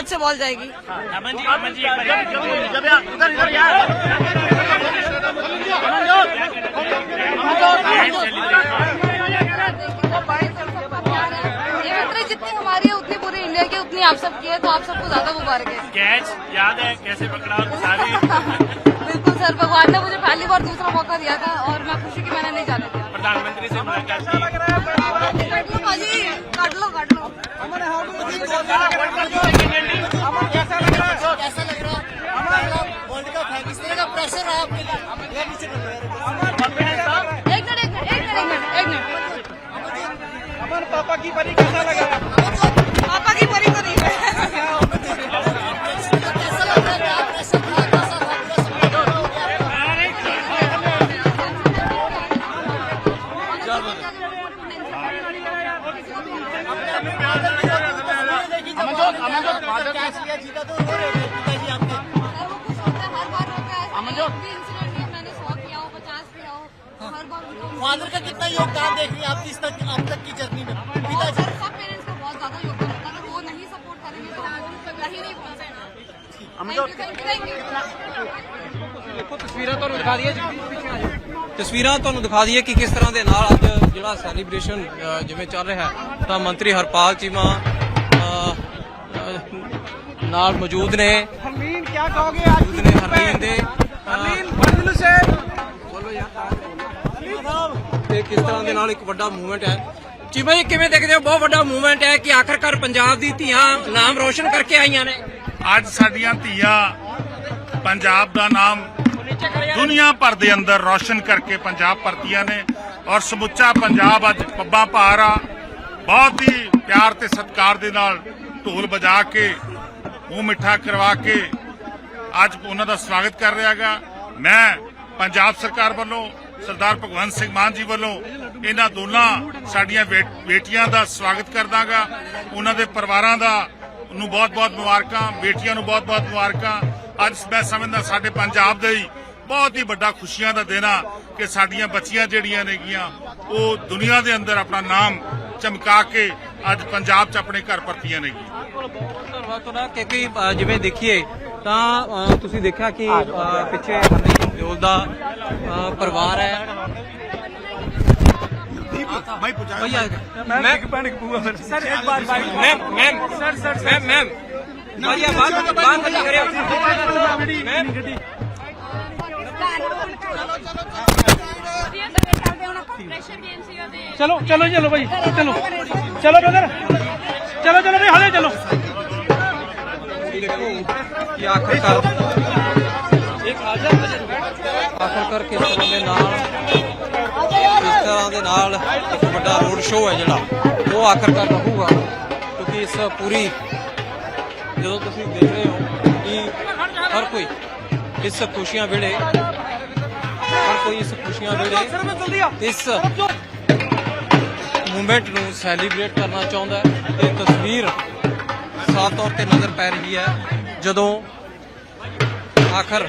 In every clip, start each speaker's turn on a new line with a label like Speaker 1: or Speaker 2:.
Speaker 1: हाथ से बॉल जाएगी।
Speaker 2: अमन जी अमन जी
Speaker 1: जितनी हमारी है उतनी पूरी इंडिया की उतनी आप सबकी है तो आप सबको ज़्यादा मुबारक है।
Speaker 2: कैच याद है कैसे पकड़ा सारी?
Speaker 1: बिल्कुल सर भगवान ने मुझे पहली बार दूसरा मौका दिया था और मैं खुशी की मैंने नहीं जाने दिया।
Speaker 2: प्रधानमंत्री से मुलाकात
Speaker 3: प्रेशर है आपके लिए
Speaker 1: एक मिनट एक मिनट एक मिनट एक मिनट
Speaker 4: अमन पापा की परी कैसा लगा
Speaker 1: पापा की परी तो नहीं है
Speaker 4: अमनजोत अमनजोत फादर
Speaker 3: कैच लिया जीता तो रो रहे थे पिताजी आपके
Speaker 1: सर वो कुछ होता है हर बार होता है अमनजोत भी इंसिडेंट में मैंने सौ किया हो पचास किया हो तो हर बार उनको
Speaker 3: फादर का कितना योगदान देख रही हैं आप इस तक अब तक की जर्नी में
Speaker 1: बहुत
Speaker 3: पिताजी
Speaker 1: सर सब पेरेंट्स का बहुत ज्यादा योगदान होता है अगर वो नहीं सपोर्ट करेंगे तो हम कहीं नहीं पहुंच सकते थैंक यू थैंक यू
Speaker 5: ਦੇਖੋ ਤਸਵੀਰਾਂ ਤੁਹਾਨੂੰ ਦਿਖਾ ਦਈਏ ਤਸਵੀਰਾਂ ਤੁਹਾਨੂੰ ਦਿਖਾ ਦਈਏ ਕਿ ਕਿਸ ਤਰ੍ਹਾਂ ਦੇ ਨਾਲ ਅੱਜ ਜਿਹੜਾ ਸੈਲੀਬ੍ਰੇਸ਼ਨ ਅ, ਜਿਵੇਂ ਚੱਲ ਰਿਹਾ ਹੈ ਤਾਂ ਮੰਤਰੀ ਹਰਪਾਲ ਚੀਮਾ ਅ, ਅ, ਨਾਲ ਮੌਜੂਦ ਨੇ।
Speaker 4: ਹਰਲੀਨ ਕੀ ਕਹੋਗੇ? ਅੱਜ
Speaker 5: ਮੌਜੂਦ ਨੇ ਹਰਲੀਨ ਦੇ।
Speaker 4: ਹਰਲੀਨ ਬੰਦਲੂ ਸੇ
Speaker 5: ਬੋਲੋ ਯਾਰ ਇਹ ਕਿਸ ਤਰ੍ਹਾਂ ਦੇ ਨਾਲ ਇੱਕ ਵੱਡਾ ਮੂਵਮੈਂਟ ਹੈ? ਚੀਮਾ ਜੀ ਕਿਵੇਂ ਦੇਖਦੇ ਹੋ? ਬਹੁਤ ਵੱਡਾ ਮੂਵਮੈਂਟ ਹੈ ਕਿ ਆਖਰਕਾਰ ਪੰਜਾਬ ਦੀ ਧੀਆਂ ਨਾਮ ਰੋਸ਼ਨ ਕਰਕੇ ਆਈਆਂ ਨੇ।
Speaker 6: ਅੱਜ ਸਾਡੀਆਂ ਧੀਆਂ ਪੰਜਾਬ ਦਾ ਨਾਮ ਦੁਨੀਆ ਭਰ ਦੇ ਅੰਦਰ ਰੋਸ਼ਨ ਕਰਕੇ ਪੰਜਾਬ ਪਰਤੀਆਂ ਨੇ ਔਰ ਸਮੁੱਚਾ ਪੰਜਾਬ ਅੱਜ ਪੱਬਾ ਭਾਰ ਆ। ਬਹੁਤ ਹੀ ਪਿਆਰ ਤੇ ਸਤਿਕਾਰ ਦੇ ਨਾਲ ਢੋਲ ਵਜਾ ਕੇ ਮੂੰਹ ਮਿੱਠਾ ਕਰਵਾ ਕੇ ਅੱਜ ਉਹਨਾਂ ਦਾ ਸਵਾਗਤ ਕਰ ਰਿਹਾਗਾ ਮੈਂ ਪੰਜਾਬ ਸਰਕਾਰ ਵੱਲੋਂ, ਸਰਦਾਰ ਭਗਵੰਤ ਸਿੰਘ ਮਾਨ ਜੀ ਵੱਲੋਂ ਇਹਨਾਂ ਦੋਨਾਂ ਸਾਡੀਆਂ ਬੇਟੀਆਂ ਦਾ ਸਵਾਗਤ ਕਰਦਾਗਾ। ਉਹਨਾਂ ਦੇ ਪਰਿਵਾਰਾਂ ਦਾ ਨੂੰ ਬਹੁਤ-ਬਹੁਤ ਮੁਬਾਰਕਾਂ, ਬੇਟੀਆਂ ਨੂੰ ਬਹੁਤ-ਬਹੁਤ ਮੁਬਾਰਕਾਂ। ਅੱਜ ਮੈਂ ਸਮਝਦਾ ਸਾਡੇ ਪੰਜਾਬ ਦੇ ਹੀ ਬਹੁਤ ਹੀ ਵੱਡਾ ਖੁਸ਼ੀਆਂ ਦਾ ਦਿਨ ਆ ਕਿ ਸਾਡੀਆਂ ਬੱਚੀਆਂ ਜਿਹੜੀਆਂ ਨੇਗੀਆਂ, ਉਹ ਦੁਨੀਆ ਦੇ ਅੰਦਰ ਆਪਣਾ ਨਾਮ ਚਮਕਾ ਕੇ ਅੱਜ ਪੰਜਾਬ 'ਚ ਆਪਣੇ ਘਰ ਪਰਤੀਆਂ ਨੇਗੀਆਂ
Speaker 5: ਧੰਨਵਾਦ ਤੁਹਾਡਾ ਕਿਉਂਕਿ ਅ, ਜਿਵੇਂ ਦੇਖੀਏ ਤਾਂ ਅ, ਤੁਸੀਂ ਦੇਖਿਆ ਕਿ ਅ, ਪਿੱਛੇ ਹਰਦੀਪ ਦਿਓਲ ਦਾ ਅ, ਪਰਿਵਾਰ ਹੈ
Speaker 4: भाई पूछा
Speaker 5: भैया
Speaker 4: मैं
Speaker 5: मैं
Speaker 4: बिग पैनिक हुआ सर एक बार भाई
Speaker 5: ma'am ma'am
Speaker 4: sir sir
Speaker 5: ma'am ma'am भैया बात बात नहीं करे मैम
Speaker 4: चलो चलो चलो ਚਲੋ ਚਲੋ ਚਲੋ ਭਾਈ ਚਲੋ। ਚਲੋ ਬ੍ਰਦਰ ਚਲੋ ਚਲੋ ਭਾਈ ਹਲੇ ਚਲੋ।
Speaker 5: ਦੇਖੋ ਕਿ ਆਖਰਕਾਰ ਆਖਰਕਾਰ ਕਿਸ ਤਰ੍ਹਾਂ ਦੇ ਨਾਲ ਇਸ ਤਰ੍ਹਾਂ ਦੇ ਨਾਲ ਇੱਕ ਵੱਡਾ ਰੋਡ ਸ਼ੋਅ ਹੈ ਜਿਹੜਾ ਉਹ ਆਖਰਕਾਰ ਰਹੂਗਾ ਕਿਉਂਕਿ ਇਸ ਪੂਰੀ ਜਦੋਂ ਤੁਸੀਂ ਦੇਖ ਰਹੇ ਹੋ ਕਿ ਹਰ ਕੋਈ ਇਸ ਖੁਸ਼ੀਆਂ ਵੇਲੇ ਕੋਈ ਇਸ ਖੁਸ਼ੀਆਂ ਵੇਲੇ ਇਸ ਮੂਵਮੈਂਟ ਨੂੰ ਸੈਲੀਬ੍ਰੇਟ ਕਰਨਾ ਚਾਹੁੰਦਾ ਹੈ ਤੇ ਤਸਵੀਰ ਸਾਫ਼ ਤੌਰ ਤੇ ਨਜ਼ਰ ਪੈ ਰਹੀ ਹੈ। ਜਦੋਂ ਆਖਰ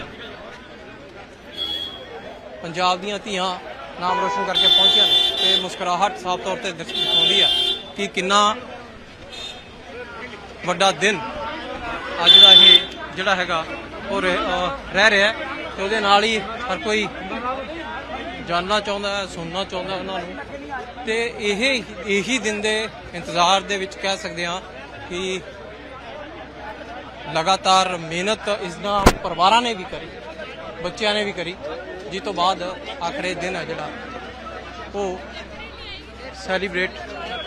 Speaker 5: ਪੰਜਾਬ ਦੀਆਂ ਧੀਆਂ ਨਾਮ ਰੋਸ਼ਨ ਕਰਕੇ ਪਹੁੰਚੀਆਂ ਨੇ ਤੇ ਮੁਸਕਰਾਹਟ ਸਾਫ਼ ਤੌਰ ਤੇ ਦਿਖ- ਦਿਖਾਉਂਦੀ ਹੈ ਕਿ ਕਿੰਨਾ ਵੱਡਾ ਦਿਨ ਅੱਜ ਦਾ ਇਹ ਜਿਹੜਾ ਹੈਗਾ ਉਹ ਰਹਿ ਰਹਿ ਰਿਹਾ ਹੈ। ਤੇ ਉਹਦੇ ਨਾਲ ਹੀ ਹਰ ਕੋਈ ਜਾਨਣਾ ਚਾਹੁੰਦਾ, ਸੁਣਨਾ ਚਾਹੁੰਦਾ ਉਹਨਾਂ ਨੂੰ। ਤੇ ਇਹ ਇਹੀ ਦਿਨ ਦੇ ਇੰਤਜ਼ਾਰ ਦੇ ਵਿੱਚ ਕਹਿ ਸਕਦੇ ਹਾਂ ਕਿ ਲਗਾਤਾਰ ਮਿਹਨਤ ਇਸ ਦਾ ਪਰਿਵਾਰਾਂ ਨੇ ਵੀ ਕਰੀ, ਬੱਚਿਆਂ ਨੇ ਵੀ ਕਰੀ। ਜਿਸ ਤੋਂ ਬਾਅਦ ਆਖਰੇ ਦਿਨ ਹੈ ਜਿਹੜਾ, ਉਹ ਸੈਲੀਬ੍ਰੇਟ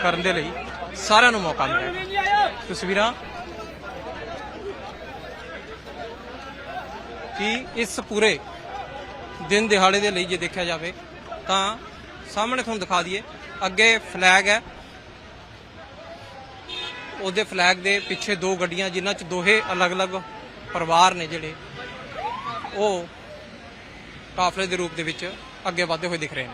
Speaker 5: ਕਰਨ ਦੇ ਲਈ ਸਾਰਿਆਂ ਨੂੰ ਮੌਕਾ ਮਿਲਿਆ। ਤਸਵੀਰਾਂ ਕਿ ਇਸ ਪੂਰੇ ਦਿਨ ਦਿਹਾੜੇ ਦੇ ਲਈ ਜੇ ਦੇਖਿਆ ਜਾਵੇ ਤਾਂ ਸਾਹਮਣੇ ਤੁਹਾਨੂੰ ਦਿਖਾ ਦਈਏ, ਅੱਗੇ ਫਲੈਗ ਹੈ। ਉਹਦੇ ਫਲੈਗ ਦੇ ਪਿੱਛੇ ਦੋ ਗੱਡੀਆਂ ਜਿਨ੍ਹਾਂ 'ਚ ਦੋਹੇ ਅਲੱਗ-ਅਲੱਗ ਪਰਿਵਾਰ ਨੇ ਜਿਹੜੇ, ਉਹ ਕਾਫਲੇ ਦੇ ਰੂਪ ਦੇ ਵਿੱਚ ਅੱਗੇ ਵਧਦੇ ਹੋਏ ਦਿਖ ਰਹੇ ਨੇ।